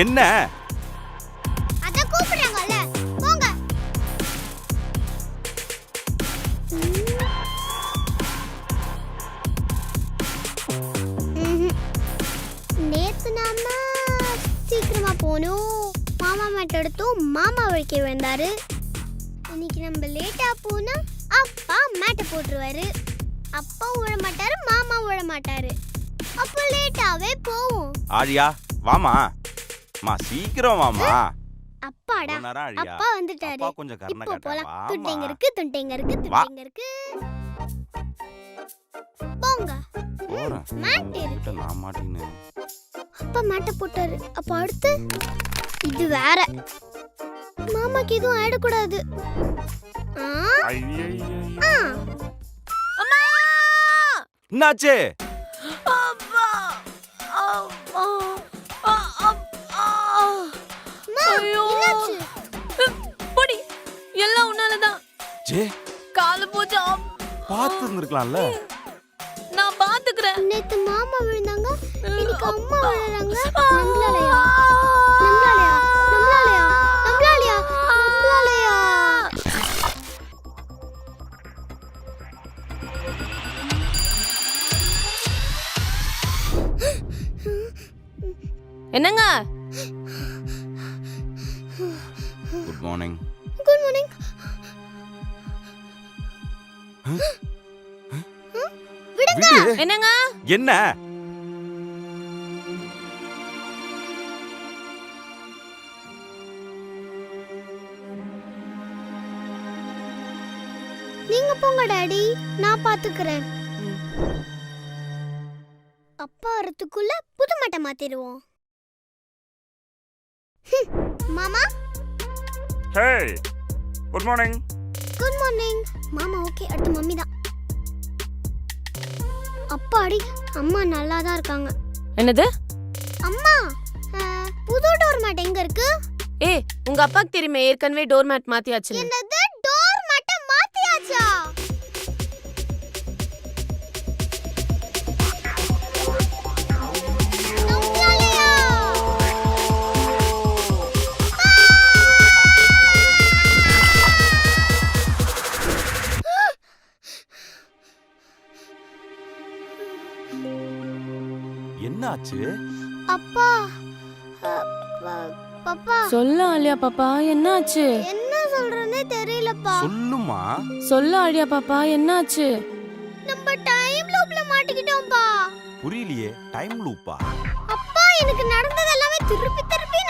என்ன? அத கூப்பிடுறாங்கல்ல போங்க. நேத்து நாம சீக்கிரமா போனோம். மாமா மேட் எடுத்தோம். மாமா வழிக்க வந்தாரு. இன்னைக்கு நம்ம லேட்டா போனா அப்பா மேட்டை போட்டுருவாரு. அப்பா விழ மாட்டாரு மாமா விழ மாட்டாரு. அப்போ லேட்டாவே போவோம். ஆழியா வாமா மா சீக்கிரம் வாமா அப்பாடா. அப்பா வந்துட்டாரு. அப்பா கொஞ்சம் கருணை இப்போ காட்டா போலாம். துண்டைங்க இருக்கு துண்டைங்க இருக்கு. துண்டைங்க இருக்கு போங்க. போறேன். நான் மாட்டின்னு அப்பா மேட்டை போட்டாரு. அப்ப அடுத்து இது வேற. மாமாக்கு எதுவும் ஆயிடக்கூடாது. ஆ, ஆ. என்னாச்சு? அப்பா ஐயோ. பொடி. எல்லாம் உன்னாலதான். ஜே. காலு போச்சு. அப். பார்த்து இருந்திருக்கலாம்ல நான் பாத்துக்கிறேன் நேத்து மாமா விழுந்தாங்க. இன்னைக்கு அம்மா விழுறாங்க. நம்மளாலயா? நம்மளாலயா? நம்மளாலயா? நம்மளாலயா? நம்மளாலயா? என்னங்க? குட் மார்னிங் குட் மார்னிங் விடுங்க. விடு? என்னங்க? என்ன? நீங்க போங்க டாடி. நான் பாத்துக்கிறேன். அப்பா வரதுக்குள்ள புது மட்டை மாத்திடுவோம். ஹம், மாமா? Hey good morning good morning மாமா ஓகே அடுத்து மம்மி தான். அப்பாடி அம்மா நல்லா தான் இருக்காங்க. என்னது? அம்மா புது டோர் மேட் எங்க இருக்கு? ஏய் உங்க அப்பாக்கு தெரியுமே ஏற்கனவே டோர் மேட் மாத்தியாச்சு என்னது? என்னாச்சு? அப்பா அப்பா, பப்பா. சொல்ல ஆலியா பாப்பா என்னாச்சு? என்ன சொல்றேன்னே தெரியலப்பா. சொல்லுமா? சொல்ல ஆலியா பாப்பா என்னாச்சு? நம்ம டைம் லூப்ல மாட்டிக்கிட்டோம்ப்பா புரியலையே டைம் லூப்பா அப்பா எனக்கு நடந்தது எல்லாமே திருப்பி திருப்பி